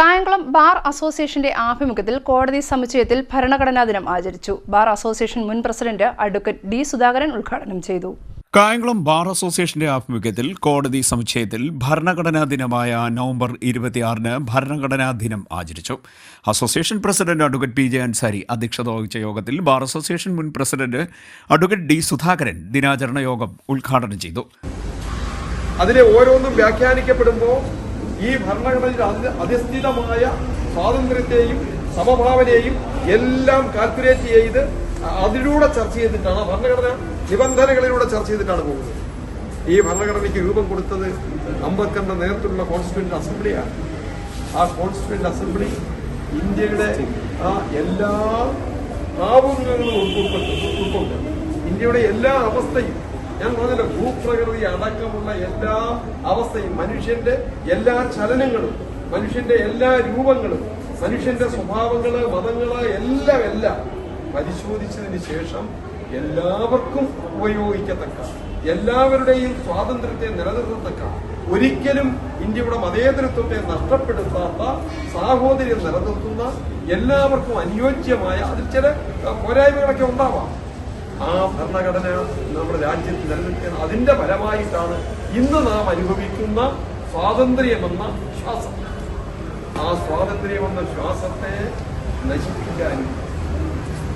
Kayamkulam bar അസോസിയേഷന്റെ ആഭിമുഖ്യത്തിൽ കോടതി സമുച്ചയത്തിൽ ഭരണഘടനാ ദിനം ആചരിച്ചു. ബാർ അസോസിയേഷൻ മുൻ പ്രസിഡന്റ് അഡ്വക്കേറ്റ് ഡി സുധാകരൻ ഉദ്ഘാടനം ചെയ്തു. കായംകുളം ബാർ അസോസിയേഷന്റെ ആഭിമുഖ്യത്തിൽ കോടതി സമുച്ചയത്തിൽ ഭരണഘടനാ ദിനമായ നവംബർ ഇരുപത്തിയാറിന് ഭരണഘടനാ ദിനം ആചരിച്ചു. Association president advocate P J Ansari അധ്യക്ഷത വഹിച്ച യോഗത്തിൽ ബാർ അസോസിയേഷൻ മുൻ പ്രസിഡന്റ് അഡ്വക്കേറ്റ് ഡി സുധാകരൻ ദിനാചരണ യോഗം ഉദ്ഘാടനം ചെയ്തു. അതിനെ ഓരോന്നും വ്യാഖ്യാനിക്കപ്പെടുമ്പോൾ ഈ ഭരണഘടനയിൽ അധി- അധിഷ്ഠിതമായ സ്വാതന്ത്ര്യത്തെയും സമഭാവനയെയും എല്ലാം കാൽക്കുലേറ്റ് ചെയ്ത് അതിലൂടെ ചർച്ച ചെയ്തിട്ടാണ് ഭരണഘടന നിബന്ധനകളിലൂടെ ചർച്ച ചെയ്തിട്ടാണ് പോകുന്നത്. ഈ ഭരണഘടനയ്ക്ക് രൂപം കൊടുത്തത് അംബേദ്കറിന്റെ നേതൃത്വത്തിലുള്ള കോൺസ്റ്റിറ്റ്യൂന്റ് അസംബ്ലിയാണ് ആ കോൺസ്റ്റിറ്റ്യൂന്റ് അസംബ്ലി ഇന്ത്യയുടെ ആ എല്ലാ ഭാവുകങ്ങളും ഉൾക്കൊള്ളുന്നു ഉൾക്കൊണ്ട് ഇന്ത്യയുടെ എല്ലാ അവസ്ഥയും ഞാൻ പറഞ്ഞല്ലോ ഭൂപ്രകൃതി അടക്കമുള്ള എല്ലാ അവസ്ഥയും മനുഷ്യന്റെ എല്ലാ ചലനങ്ങളും മനുഷ്യന്റെ എല്ലാ രൂപങ്ങളും മനുഷ്യന്റെ സ്വഭാവങ്ങൾ മതങ്ങൾ എല്ലാം എല്ലാം പരിശോധിച്ചതിന് ശേഷം എല്ലാവർക്കും ഉപയോഗിക്കത്തക്ക എല്ലാവരുടെയും സ്വാതന്ത്ര്യത്തെ നിലനിർത്തത്തക്ക ഒരിക്കലും ഇന്ത്യയുടെ മതേതരത്വത്തെ നഷ്ടപ്പെടുത്താത്ത സാഹോദര്യം നിലനിർത്തുന്ന എല്ലാവർക്കും അനുയോജ്യമായ അതിൽ ചില പോരായ്മകളൊക്കെ ഉണ്ടാവാം. ആ ഭരണഘടന നമ്മുടെ രാജ്യത്ത് നിലനിൽക്കുന്ന അതിന്റെ ഫലമായിട്ടാണ് ഇന്ന് നാം അനുഭവിക്കുന്ന സ്വാതന്ത്ര്യമെന്ന ശ്വാസം. ആ സ്വാതന്ത്ര്യമെന്ന ശ്വാസത്തെ നശിപ്പിക്കാനും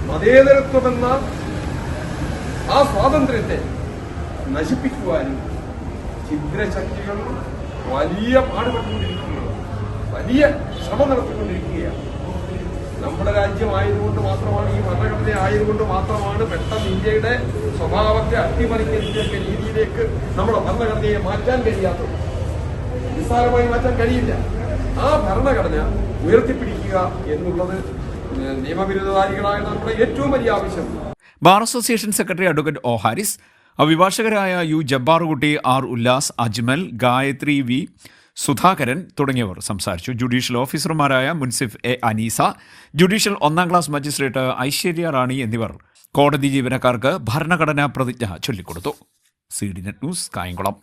മതേതരത്വമെന്ന ആ സ്വാതന്ത്ര്യത്തെ നശിപ്പിക്കുവാനും ഛിദ്രശക്തികൾ വലിയ പാടുപെട്ടുകൊണ്ടിരിക്കുകയാണ് വലിയ ശ്രമം നടത്തിക്കൊണ്ടിരിക്കുകയാണ്. നമ്മുടെ രാജ്യമായതുകൊണ്ട് മാത്രമാണ് ഈ ഭരണഘടന ആയതുകൊണ്ട് മാത്രമാണ് പെട്ടെന്ന് ഇന്ത്യയുടെ സ്വഭാവത്തെ അട്ടിമറിക്കുന്ന രീതിയിലേക്ക് നമ്മുടെ ഭരണഘടനയെ മാറ്റാൻ കഴിയാത്തത്. നിസ്സാരമായി മാറ്റാൻ കഴിയില്ല. ആ ഭരണഘടന ഉയർത്തിപ്പിടിക്കുക എന്നുള്ളത് നിയമവിരുദ്ധധാരികളായ നമ്മുടെ ഏറ്റവും വലിയ ആവശ്യം. Bar association secretary advocate O Haris അഭിഭാഷകരായ U Jabbarkutty R Ullas Ajmal Gayathri V Sudhakaran തുടങ്ങിയവർ സംസാരിച്ചു. ജുഡീഷ്യൽ ഓഫീസർമാരായ മുൻസിഫ് എ അനീസ ജുഡീഷ്യൽ ഒന്നാം ക്ലാസ് മജിസ്ട്രേറ്റ് ഐശ്വര്യ റാണി എന്നിവർ കോടതി ജീവനക്കാർക്ക് ഭരണഘടനാ പ്രതിജ്ഞ ചൊല്ലിക്കൊടുത്തു. C D net news Kayamkulam.